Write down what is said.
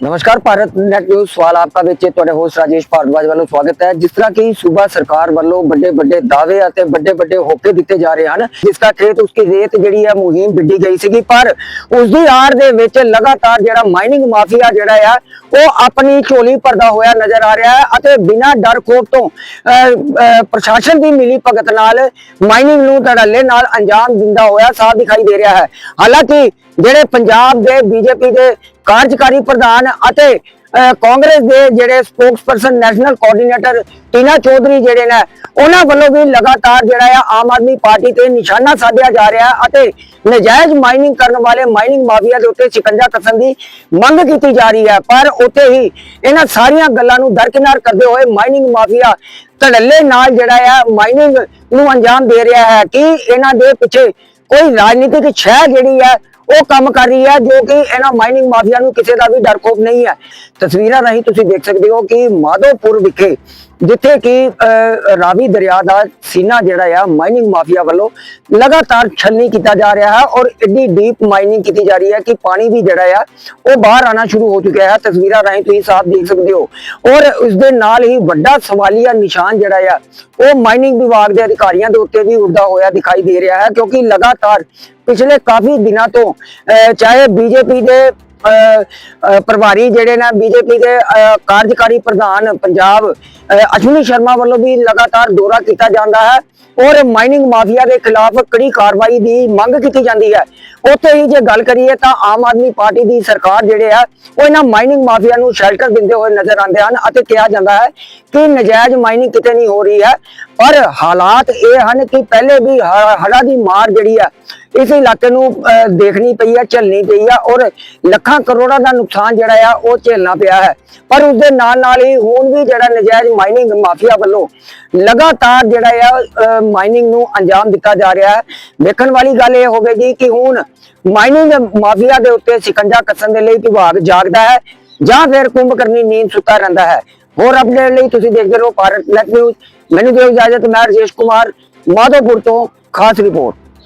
ਨਮਸਕਾਰ Bharat net news ਸਵਾਲ ਆਪਕਾ ਵਿੱਚ ਤੁਹਾਡੇ ਹੋਸਟ ਰਾਜੇਸ਼ ਭਾਰਦਵਾਜ ਵੱਲੋਂ ਸਵਾਗਤ ਹੈ ਜਿਸ ਤਰ੍ਹਾਂ ਕਿ ਸੂਬਾ ਸਰਕਾਰ ਵੱਲੋਂ ਵੱਡੇ ਵੱਡੇ ਦਾਅਵੇ ਅਤੇ ਵੱਡੇ ਵੱਡੇ ਹੋਕੇ ਦਿੱਤੇ ਜਾ ਰਹੇ ਹਨ ਜਿਸ ਦਾ ਖੇਤ ਉਸकी ਰੇਤ ਜਿਹੜੀ ਹੈ ਮੁਹਿੰਮ ਵਿੱਢੀ ਗਈ ਸੀਗੀ ਪਰ ਉਸ ਦੀ ਆੜ ਦੇ ਵਿੱਚ ਲਗਾਤਾਰ ਜਿਹੜਾ ਮਾਈਨਿੰਗ ਮਾਫੀਆ ਜਿਹੜਾ ਆ ਉਹ ਆਪਣੀ ਝੋਲੀ ਭਰਦਾ ਹੋਇਆ ਨਜ਼ਰ ਆ ਰਿਹਾ ਹੈ ਅਤੇ ਬਿਨਾਂ ਡਰ ਖੋਫ ਤੋਂ ਅਹ, ਪ੍ਰਸ਼ਾਸਨ ਦੀ ਮਿਲੀ ਭਗਤ ਨਾਲ ਮਾਈਨਿੰਗ ਨੂੰ ਧੜੱਲੇ ਨਾਲ ਅੰਜਾਮ ਦਿੰਦਾ ਹੋਇਆ ਸਾਫ਼ ਦਿਖਾਈ ਦੇ ਰਿਹਾ ਹੈ ਹਾਲਾਂਕਿ ਜਿਹੜੇ ਪੰਜਾਬ ਦੇ ਬੀਜੇਪੀ ਦੇ ਕਾਰਜਕਾਰੀ ਪ੍ਰਧਾਨ ਅਤੇ ਕਾਂਗਰਸ ਦੇ ਜਿਹੜੇ spokesperson national coordinator Tina Chaudhary ਜਿਹੜੇ ਨੇ, ਉਹਨਾਂ ਵੱਲੋਂ ਵੀ ਲਗਾਤਾਰ ਜਿਹੜਾ ਆ ਆਮ ਆਦਮੀ ਪਾਰਟੀ ਤੇ ਨਿਸ਼ਾਨਾ ਸਾਧਿਆ ਜਾ ਰਿਹਾ ਅਤੇ ਨਜਾਇਜ਼ ਮਾਈਨਿੰਗ ਕਰਨ ਵਾਲੇ ਮਾਈਨਿੰਗ ਮਾਫੀਆ ਦੇ ਉੱਤੇ ਸ਼ਿਕੰਜਾ ਕਸਣ ਦੀ ਮੰਗ ਕੀਤੀ ਜਾ ਰਹੀ ਹੈ। ਪਰ ਉੱਥੇ ਹੀ ਇਹਨਾਂ ਸਾਰੀਆਂ ਗੱਲਾਂ ਨੂੰ ਦਰਕਿਨਾਰ ਕਰਦੇ ਹੋਏ ਮਾਈਨਿੰਗ ਮਾਫੀਆ ਧੜੱਲੇ ਨਾਲ ਜਿਹੜਾ ਆ ਮਾਈਨਿੰਗ ਨੂੰ ਅੰਜਾਮ ਦੇ ਰਿਹਾ ਹੈ ਕਿ ਇਹਨਾਂ ਦੇ ਪਿੱਛੇ ਕੋਈ ਰਾਜਨੀਤਿਕ ਛਹਿ ਜਿਹੜੀ ਹੈ ਉਹ ਕੰਮ ਕਰ ਰਹੀ ਹੈ ਜੋ ਕਿ ਇਹਨਾਂ ਮਾਈਨਿੰਗ ਮਾਫੀਆ ਨੂੰ ਕਿਸੇ ਦਾ ਵੀ ਡਰ ਖੋਫ ਨਹੀਂ ਹੈ। ਤਸਵੀਰਾਂ ਰਾਹੀਂ ਤੁਸੀਂ ਦੇਖ ਸਕਦੇ ਹੋ ਕਿ ਮਾਧੋਪੁਰ ਵਿਖੇ ਜਿੱਥੇ ਕਿ ਰਾਵੀ ਦਰਿਆ ਦਾ ਸੀਨਾ ਜਿਹੜਾ ਆ ਮਾਈਨਿੰਗ ਮਾਫੀਆ ਵੱਲੋਂ ਲਗਾਤਾਰ ਛਲਨੀ ਕੀਤਾ ਜਾ ਰਿਹਾ ਹੈ ਔਰ ਐਡੀ ਡੀਪ ਮਾਈਨਿੰਗ ਕੀਤੀ ਜਾ ਰਹੀ ਹੈ ਕਿ ਪਾਣੀ ਵੀ ਜਿਹੜਾ ਆ ਉਹ ਬਾਹਰ ਆਣਾ ਸ਼ੁਰੂ ਹੋ ਚੁੱਕਿਆ ਹੈ। ਤਸਵੀਰਾਂ ਰਾਹੀਂ ਤੁਸੀਂ ਸਾਫ਼ ਦੇਖ ਸਕਦੇ ਹੋ। ਔਰ ਉਸ ਦੇ ਨਾਲ ਹੀ ਵੱਡਾ ਸਵਾਲੀਆ ਨਿਸ਼ਾਨ ਜਿਹੜਾ ਆ ਉਹ ਮਾਈਨਿੰਗ ਵਿਭਾਗ ਦੇ ਅਧਿਕਾਰੀਆਂ ਦੇ ਉੱਤੇ ਵੀ ਉੱਡਦਾ ਹੋਇਆ ਦਿਖਾਈ ਦੇ ਰਿਹਾ ਹੈ ਕਿਉਂਕਿ ਲਗਾਤਾਰ ਪਿਛਲੇ ਕਾਫੀ ਦਿਨਾਂ ਤੋਂ ਅਹ, ਚਾਹੇ ਬੀਜੇਪੀ ਦੇ ਅਹ, ਪ੍ਰਭਾਰੀ ਜਿਹੜੇ ਨੇ ਬੀਜੇਪੀ ਦੇ ਅਹ, ਕਾਰਜਕਾਰੀ ਪ੍ਰਧਾਨ ਪੰਜਾਬ ਅਸ਼ਵਨੀ ਸ਼ਰਮਾ ਵੱਲੋਂ ਵੀ ਲਗਾਤਾਰ ਦੌਰਾ ਕੀਤਾ ਜਾਂਦਾ ਹੈ ਔਰ ਮਾਈਨਿੰਗ ਮਾਫੀਆ ਦੇ ਖਿਲਾਫ ਕੜੀ ਕਾਰਵਾਈ ਦੀ ਮੰਗ ਕੀਤੀ ਜਾਂਦੀ ਹੈ। ਉੱਥੇ ਹੀ ਜੇ ਗੱਲ ਕਰੀਏ ਤਾਂ ਆਮ ਆਦਮੀ ਪਾਰਟੀ ਦੀ ਸਰਕਾਰ ਜਿਹੜੇ ਆ ਉਹ ਇਹਨਾਂ ਮਾਈਨਿੰਗ ਮਾਫੀਆ ਨੂੰ ਸ਼ੈਲਟਰ ਦਿੰਦੇ ਹੋਏ ਨਜ਼ਰ ਆਉਂਦੇ ਹਨ ਅਤੇ ਕਿਹਾ ਜਾਂਦਾ ਹੈ ਕਿ ਨਜਾਇਜ਼ ਮਾਈਨਿੰਗ ਕਿਤੇ ਨਹੀਂ ਹੋ ਰਹੀ ਹੈ। ਪਰ ਹਾਲਾਤ ਇਹ ਹਨ ਕਿ ਪਹਿਲੇ ਵੀ ਹੜਾ ਦੀ ਮਾਰ ਜਿਹੜੀ ਆ ਇਸ ਇਲਾਕੇ ਨੂੰ ਅਹ, ਦੇਖਣੀ ਪਈ ਹੈ ਝੱਲਣੀ ਪਈ ਆ ਔਰ ਲੱਖਾਂ ਕਰੋੜਾਂ ਦਾ ਨੁਕਸਾਨ ਜਿਹੜਾ ਆ ਉਹ ਝੇਲਣਾ ਪਿਆ ਹੈ। ਪਰ ਉਸ ਦੇ ਨਾਲ ਨਾਲ ਹੀ ਹੁਣ ਵੀ ਜਿਹੜਾ ਨਜਾਇਜ਼ ਮਾਈਨਿੰਗ ਮਾਫੀਆ ਵੱਲੋਂ ਲਗਾਤਾਰ ਜਿਹੜਾ ਆ ਮਾਈਨਿੰਗ ਨੂੰ ਅੰਜਾਮ ਦਿੱਤਾ ਜਾ ਰਿਹਾ ਹੈ। ਵੇਖਣ ਵਾਲੀ ਗੱਲ ਇਹ ਹੋਵੇਗੀ ਕਿ ਹੁਣ ਮਾਈਨਿੰਗ ਮਾਫੀਆ ਦੇ ਉੱਤੇ ਸਿਕੰਜਾ ਕੱਸਣ ਦੇ ਲਈ ਵਿਭਾਗ ਜਾਗਦਾ ਹੈ ਜਾਂ ਫਿਰ ਕੁੰਭ ਕਰਨੀ ਨੀਂਦ ਸੁੱਤਾ ਰਹਿੰਦਾ ਹੈ। ਹੋਰ ਅਪਡੇਟ ਲਈ ਤੁਸੀਂ ਦੇਖਦੇ ਰਹੋ, ਭਾਰਤ ਨੈਟ ਨਿਊਜ਼ ਮੈਨੂੰ ਦਿਓ ਇਜਾਜ਼ਤ, ਮੈਂ ਰਜੇਸ਼ ਕੁਮਾਰ, ਮਾਧੋਪੁਰ ਤੋਂ ਖਾਸ ਰਿਪੋਰਟ।